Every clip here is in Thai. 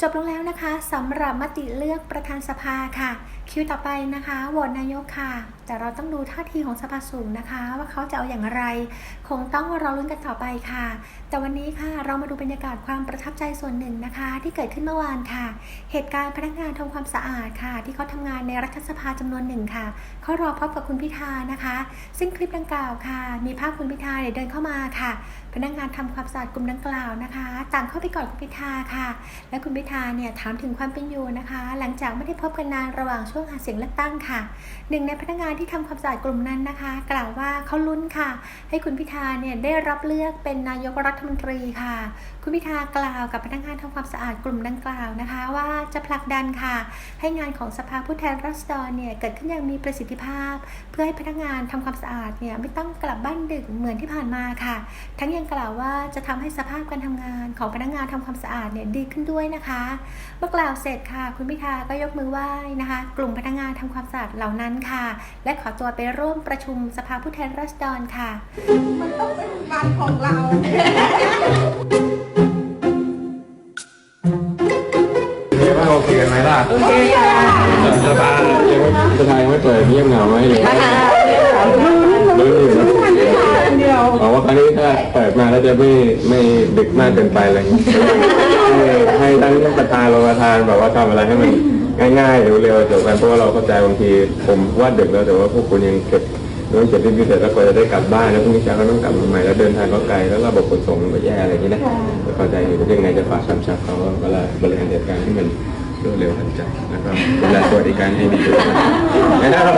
จบลงแล้วนะคะสำหรับมติเลือกประธานสภาค่ะ คิวต่อไปนะคะโหวตนายกค่ะ แต่เราต้องดูท่าทีของสภาสูงนะคะ ว่าเขาจะเอาอย่างไร คงต้องรอลุ้นกันต่อไปค่ะ แต่วันนี้ค่ะเรามาดูบรรยากาศความประทับใจส่วนหนึ่งนะคะ ที่เกิดขึ้นเมื่อวานค่ะ เหตุการณ์พนักงานทำความสะอาดค่ะ ที่เขาทำงานในรัฐสภาจำนวนหนึ่งค่ะเขารอพบกับคุณพิธานะคะ ซึ่งคลิปดังกล่าวค่ะ มีภาพคุณพิธาเนี่ยเดินเข้ามาค่ะ พนักงานทำความสะอาดกลุ่มดังกล่าวนะคะ ต่างเข้าไปกอดคุณพิธาค่ะ และคุณพิธาเนี่ยถามถึงความเป็นอยู่นะคะ หลังจากไม่ได้พบกันนานระหว่างช่วงหาเสียงเลือกตั้งค่ะ หนึ่งในพนักงานที่ทำความสะอาดกลุ่มนั้นนะคะ กล่าวว่าเขาลุ้นค่ะ ให้คุณพิธาเนี่ยได้รับเลือกเป็นนายกรัฐมนตรีค่ะ คุณพิธากล่าวกับพนักงานทำความสะอาดกลุ่มดังกล่าวนะคะ ว่าจะผลักดันค่ะ ให้งานของสภาผู้แทนราษฎรเนี่ยเกิดขึ้นอย่างมีประสิทธิภาพ เพื่อให้พนักงานทำความสะอาดเนี่ยไม่ต้องกลับบ้านดึกเหมือนที่ผ่านมาค่ะ ทั้งยังกล่าวว่าจะทำให้สภาพการทำงานของพนักงานทำความสะอาดเนี่ยดีขึ้นด้วยนะคะเมื่อกล่าวเสร็จค่ะ คุณพิธาก็ยกมือไหว้นะคะ กลุ่มพนักงานทำความสะอาดเหล่านั้นค่ะ และขอตัวไปร่วมประชุมสภาผู้แทนราษฎรค่ะ มันต้องเป็นวันของเราเรียกว่าโอเคกันไหมล่ะ โอเคค่ะสบายยังไม่สบายยังไม่เปิดเงียบเหงาไหมเลยรู้อยู่นะเดียวบอกว่าครั้งนี้ถ้าเปิดมาแล้วจะไม่ไม่ดึกมากเกินไปอะไรอย่างเงี้ยให้ให้ทั้งประธารองแบบว่าทำอะไรให้มันง่ายๆเร็วๆจบกันเพราะว่าเราเข้าใจบางทีผมว่าดึกแล้วแต่ว่าพวกคุณยังเก็บเรื่องเก็บที่พิเสร็จแล้วกว่าจะได้กลับบ้านแล้วพรุ่งนี้เช้าก็ต้องกลับมาใหม่แล้วเดินทางก็ไกลแล้วระบบขนส่งมันก็แย่อะไรอย่างนี้นะเข้าใจอยู่ยังไงจะฝากคำชับเขาว่าเวลาบริหารจัดการให้มันรวดเร็วทันใจแล้วก็ดูแลสวัสดิการให้ดีด้วยไม่ได้เรา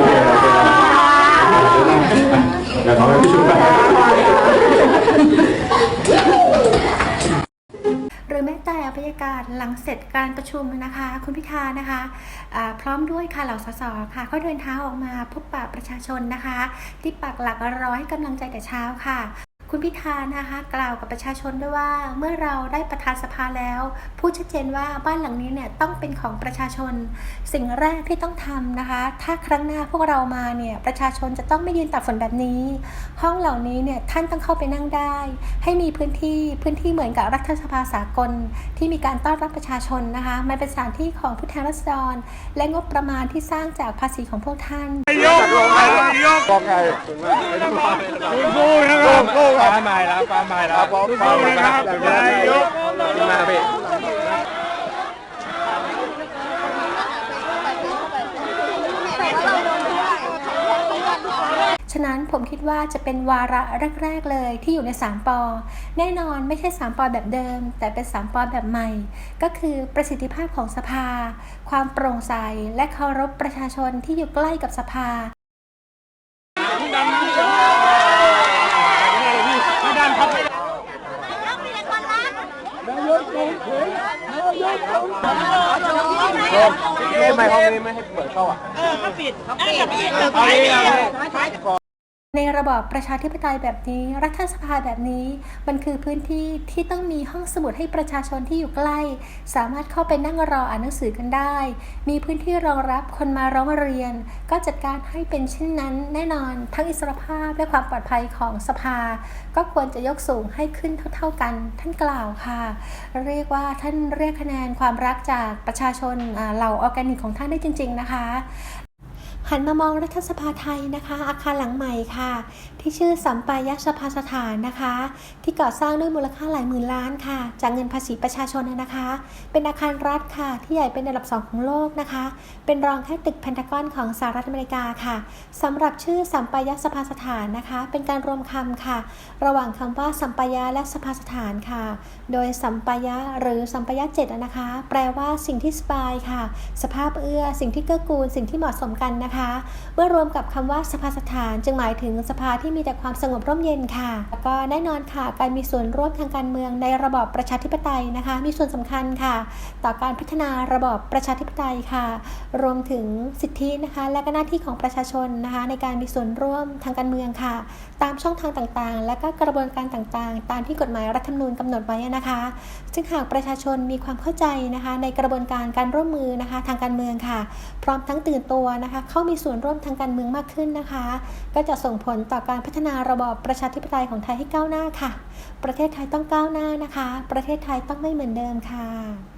หลังเสร็จการประชุมนะคะ คุณพิธานะคะะพร้อมด้วยค่ะเหล่าสสค่ะก็เดินเท้าออกมาพบปะประชาชนนะคะ ที่ปักหลักรอให้กำลังใจแต่เช้าค่ะ คุณพิธานะคะกล่าวกับประชาชนด้วยว่าเมื่อเราได้ประธานสภาแล้วพูดชัดเจนว่าบ้านหลังนี้เนี่ยต้องเป็นของประชาชน สิ่งแรกที่ต้องทำนะคะ ถ้าครั้งหน้าพวกเรามาเนี่ยประชาชนจะต้องไม่ยืนตากฝนแบบนี้ ห้องเหล่านี้เนี่ยท่านต้องเข้าไปนั่งได้ ให้มีพื้นที่พื้นที่เหมือนกับรัฐสภาสากล ที่มีการต้อนรับประชาชนนะคะมันเป็นสถานที่ของผู้แทนราษฎร และงบประมาณที่สร้างจากภาษีของพวกท่านบอกไงสู้นะครับสู้ครับปลาใหม่แล้วปลาใหม่แล้วสู้นะครับนายกมาพี่ฉะนั้นผมคิดว่าจะเป็นวาระแรก ๆ เลยที่อยู่ใน 3ปอแน่นอนไม่ใช่ 3ปอแบบเดิม แต่เป็น 3ปอแบบใหม่ ก็คือประสิทธิภาพของสภา ความโปร่งใส และเคารพประชาชนที่อยู่ใกล้กับสภา ไม่ห้องนี้ไม่ให้เปิดเข้าอะ ในระบอบประชาธิปไตยแบบนี้ รัฐสภาแบบนี้ มันคือพื้นที่ที่ต้องมีห้องสมุดให้ประชาชนที่อยู่ใกล้ สามารถเข้าไปนั่งรออ่านหนังสือกันได้ มีพื้นที่รองรับคนมาร้องเรียน ก็จัดการให้เป็นเช่นนั้น แน่นอนทั้งอิสรภาพและความปลอดภัยของสภา ก็ควรจะยกสูงให้ขึ้นเท่า ๆกัน ท่านกล่าวค่ะ เรียกว่าท่านเรียกคะแนนความรักจากประชาชนเหล่าออร์แกนิกของท่านได้จริง ๆนะคะ หันมามองรัฐสภาไทยนะคะ อาคารหลังใหม่ค่ะ ที่ชื่อสัมปายสภาสถานนะคะ ที่ก่อสร้างด้วยมูลค่าหลายหมื่นล้านค่ะ จากเงินภาษีประชาชนนะคะ เป็นอาคารรัฐค่ะ ที่ใหญ่เป็นอันดับสองของโลกนะคะ เป็นรองแค่ตึกเพนทากอนของสหรัฐอเมริกาค่ะสำหรับชื่อสัมปายสภาสถานนะคะ เป็นการรวมคำค่ะ ระหว่างคำว่าสัมปายะและสภาสถานค่ะ โดยสัมปายะหรือสัมปายะเจ็ดนะคะ แปลว่าสิ่งที่สบายค่ะ สภาพเอื้อสิ่งที่เกื้อกูลสิ่งที่เหมาะสมกันนะคะเมื่อรวมกับคำว่าสภาสถานจึงหมายถึงสภาที่มีแต่ความสงบร่มเย็นค่ะ แล้วก็แน่นอนค่ะ การมีส่วนร่วมทางการเมืองในระบอบประชาธิปไตยนะคะ มีส่วนสำคัญค่ะ ต่อการพัฒนาระบอบประชาธิปไตยค่ะ รวมถึงสิทธินะคะ และก็หน้าที่ของประชาชนนะคะ ในการมีส่วนร่วมทางการเมืองค่ะ ตามช่องทางต่างๆ และก็กระบวนการต่างๆ ตามที่กฎหมายรัฐธรรมนูญกำหนดไว้นะคะ ซึ่งหากประชาชนมีความเข้าใจนะคะ ในกระบวนการการร่วมมือนะคะ ทางการเมืองค่ะ พร้อมทั้งตื่นตัวนะคะเข้ามีส่วนร่วมทางการเมืองมากขึ้นนะคะ ก็จะส่งผลต่อการพัฒนาระบอบประชาธิปไตยของไทยให้ก้าวหน้าค่ะ ประเทศไทยต้องก้าวหน้านะคะ ประเทศไทยต้องไม่เหมือนเดิมค่ะ